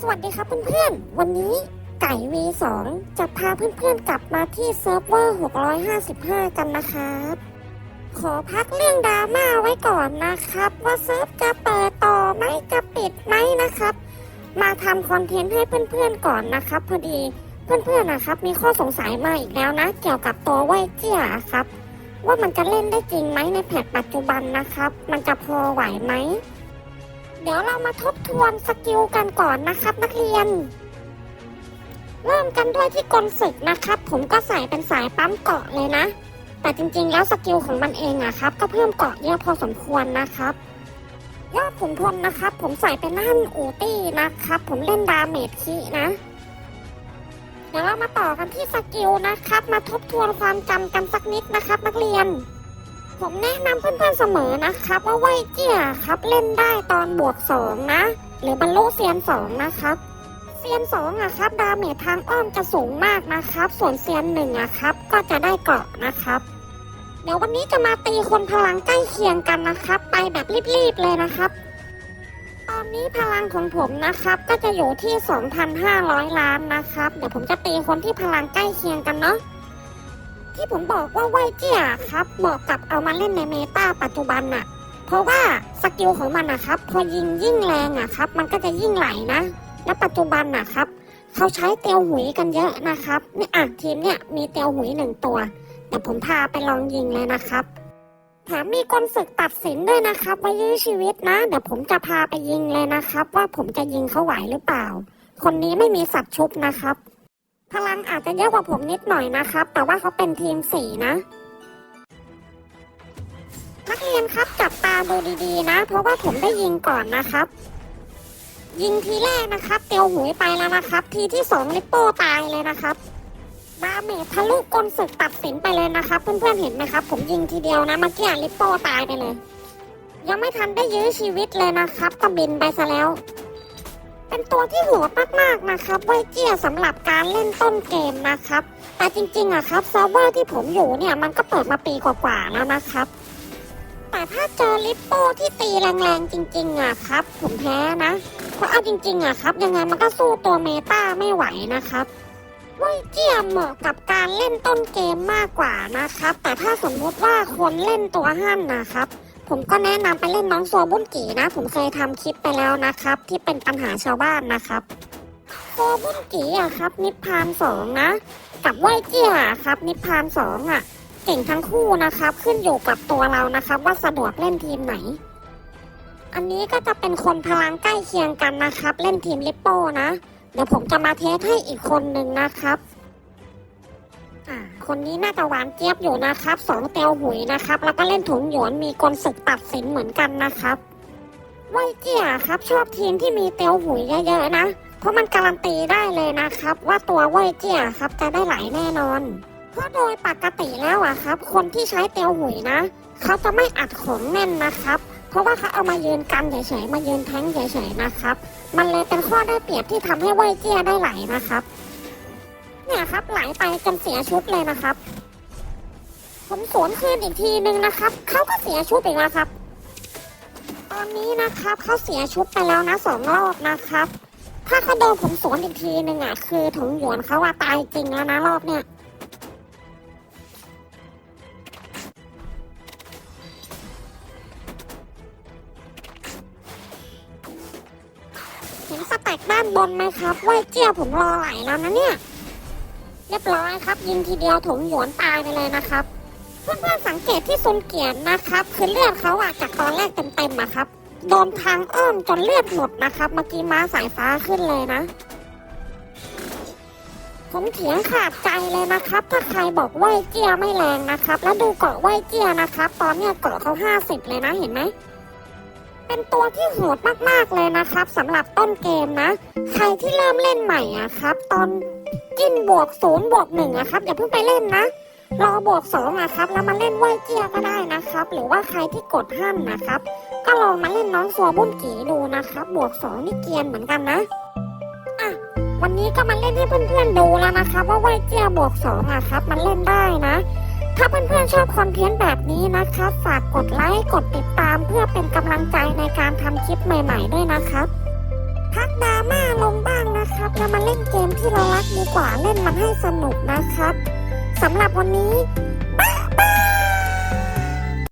สวัสดีครับเพื่อนๆ วันนี้ไก่ V2 จะพาเพื่อนๆกลับมาที่เซิร์ฟเวอร์ 655 กันนะครับ ขอพักเรื่องดราม่าไว้ก่อนนะครับ ว่าเซิร์ฟจะเปิดต่อไหมจะปิดไหมนะครับ มาทำคอนเทนต์ให้เพื่อนๆก่อนนะครับ พอดีเพื่อนๆนะครับ มีข้อสงสัยมาอีกแล้วนะ เกี่ยวกับตัวไวเจียครับ ว่ามันจะเล่นได้จริงไหมในแพทปัจจุบันนะครับ มันจะพอไหวไหม เดี๋ยวเรามาทบทวนสกิลกันก่อนนะครับ นักเรียน เริ่มกันด้วยที่กลศึกนะครับ ผมก็ใส่เป็นสายปั๊มเกาะเลยนะ แต่จริงๆ แล้วสกิลของมันเองอะครับ ก็เพิ่มเกาะเยอะพอสมควรนะครับยอดขุนพลนะครับ ผมใส่เป็นนั่นอูตี้นะครับ ผมเล่นดาเมจคีนะเดี๋ยวเรามาต่อกันที่สกิลนะครับ มาทบทวนความจำกันสักนิดนะครับ นักเรียน ผมแนะนำเพื่อนๆเสมอนะครับ ว่าไวเจียครับเล่นได้ตอนบวกสองนะ หรือบรรลุเซียนสองนะครับเซียนสองอะครับ ดาเมจทางอ้อมจะสูงมากนะครับ ส่วนเซียนหนึ่งอะครับ ก็จะได้เกาะนะครับ เดี๋ยววันนี้จะมาตีคนพลังใกล้เคียงกันนะครับ ไปแบบรีบๆเลยนะครับ ตอนนี้พลังของผมนะครับ ก็จะอยู่ที่ 2,500 ล้านนะครับ เดี๋ยวผมจะตีคนที่พลังใกล้เคียงกันเนาะ ที่ผมบอกว่าไวเจียครับเหมาะกับเอามาเล่นในเมตาปัจจุบันน่ะ เพราะว่าสกิลของมันนะครับพอยิงยิ่งแรงอะครับ มันก็จะยิ่งไหลนะ และปัจจุบันน่ะครับเขาใช้เตียวหุยกันเยอะนะครับนี่อะทีมเนี่ยมีเตียวหุยหนึ่งตัวเดี๋ยวผมพาไปลองยิงเลยนะครับแถมมีกลศึกตัดสินด้วยนะครับว่ายื้อชีวิตนะเดี๋ยวผมจะพาไปยิงเลยนะครับ ว่าผมจะยิงเขาไหวหรือเปล่า คนนี้ไม่มีสัตว์ชุบนะครับ พลังอาจจะเยอะกว่าผมนิดหน่อยนะครับ แต่ว่าเขาเป็นทีมสี่นะ นักเรียนครับจับตาดูดีๆนะ เพราะว่าผมได้ยิงก่อนนะครับ ยิงทีแรกนะครับเตียวหุยไปแล้วนะครับ ทีที่สองลิปโป้ตายเลยนะครับดาเมจทะลุกลศึกตัดสินไปเลยนะครับ เพื่อนๆเห็นไหมครับ ผมยิงทีเดียวนะเมื่อกี้ลิปโป้ตายไปเลย ยังไม่ทันได้ยื้อชีวิตเลยนะครับก็บินไปซะแล้ว เป็นตัวที่โหดมากๆนะครับไวเจียสำหรับการเล่นต้นเกมนะครับ แต่จริงๆอะครับเซิร์ฟเวอร์ที่ผมอยู่เนี่ยมันก็เปิดมาปีกว่าๆแล้วนะครับ แต่ถ้าเจอลิปโป้ที่ตีแรงๆจริงๆอะครับ ผมแพ้นะ เพราะเอาจริงๆอะครับ ยังไงมันก็สู้ตัวเมตาไม่ไหวนะครับไวเจียเหมาะกับการเล่นต้นเกมมากกว่านะครับ แต่ถ้าสมมุติว่าคนเล่นตัวหั่นนะครับ ผมก็แนะนำไปเล่นน้องโซบุนกีนะ ผมเคยทำคลิปไปแล้วนะครับ ที่เป็นปัญหาชาวบ้านนะครับโซบุนกีอะครับ นิพพานสองนะ กับไหวเจียครับ นิพพานสองอะเก่งทั้งคู่นะครับ ขึ้นอยู่กับตัวเรานะครับ ว่าสะดวกเล่นทีมไหน อันนี้ก็จะเป็นคนพลังใกล้เคียงกันนะครับ เล่นทีมลิปโป้นะ เดี๋ยวผมจะมาเทสให้อีกคนหนึ่งนะครับ คนนี้น่าจะหวานเจี๊ยบอยู่นะครับสองเตียวหุยนะครับ แล้วก็เล่นถุงหยวนมีกลศึกตัดสินเหมือนกันนะครับไวเจียครับชอบทีมที่มีเตียวหุยเยอะๆนะ เพราะมันการันตีได้เลยนะครับ ว่าตัวไวเจียครับจะได้ไหลแน่นอน เพราะโดยปกติแล้วอะครับ คนที่ใช้เตียวหุยนะ เขาจะไม่อัดของแน่นนะครับ เพราะว่าเขาเอามายืนกันเฉยๆมายืนแทงเฉยๆนะครับ มันเลยเป็นข้อได้เปรียบที่ทำให้ไวเจียได้ไหลนะครับ เนี่ยครับไหลไปจนเสียชุดเลยนะครับ ผมสวนคืนอีกทีนึงนะครับเขาก็เสียชุดอีกแล้วครับ ตอนนี้นะครับเขาเสียชุดไปแล้วนะสองรอบนะครับ ถ้าเขาโดนผมสวนอีกทีนึงอะคือถงหยวนเขาว่าตายจริงแล้วนะรอบเนี้ยเห็นสแต็กด้านบนไหมครับ ไว้เจี้ยผมรอไหลแล้วนะเนี่ย เรียบร้อยครับ ยิงทีเดียวถงหยวนตายไปเลยนะครับ เพื่อนๆสังเกตที่ซุนเกียนนะครับ คือเลือดเขาอะจากตอนแรกเต็มๆอะครับโดนทางอ้อมจนเลือดหมดนะครับ เมื่อกี้ม้าสายฟ้าขึ้นเลยนะ ผมเถียงขาดใจเลยนะครับ ถ้าใครบอกไหวเจียไม่แรงนะครับ แล้วดูเกาะไหวเจียนะครับ ตอนเนี้ยเกาะเขาห้าสิบเลยนะเห็นไหมเป็นตัวที่โหดมากๆเลยนะครับสำหรับต้นเกมนะ ใครที่เริ่มเล่นใหม่อะครับ ตอน จิ้นบวกศูนย์บวกหนึ่งอะครับอย่าเพิ่งไปเล่นนะ รอบวกสองอะครับ แล้วมาเล่นไหวเจียก็ได้นะครับ หรือว่าใครที่กดห้ามนะครับ ก็ลองมาเล่นน้องสัวบุญกีดูนะครับ บวกสองนี่เกียนเหมือนกันนะอะวันนี้ก็มาเล่นให้เพื่อนๆดูแล้วนะครับ ว่าไหวเจียบวกสองอะครับ มันเล่นได้นะ ถ้าเพื่อนๆชอบคอนเทนต์แบบนี้นะครับ ฝากกดไลค์กดติดตามเพื่อเป็นกำลังใจในการทำคลิปใหม่ ๆ ด้วยนะครับ ครับ เรามาเล่นเกมที่เรารักดีกว่าเล่นมันให้สนุกนะครับสำหรับวันนี้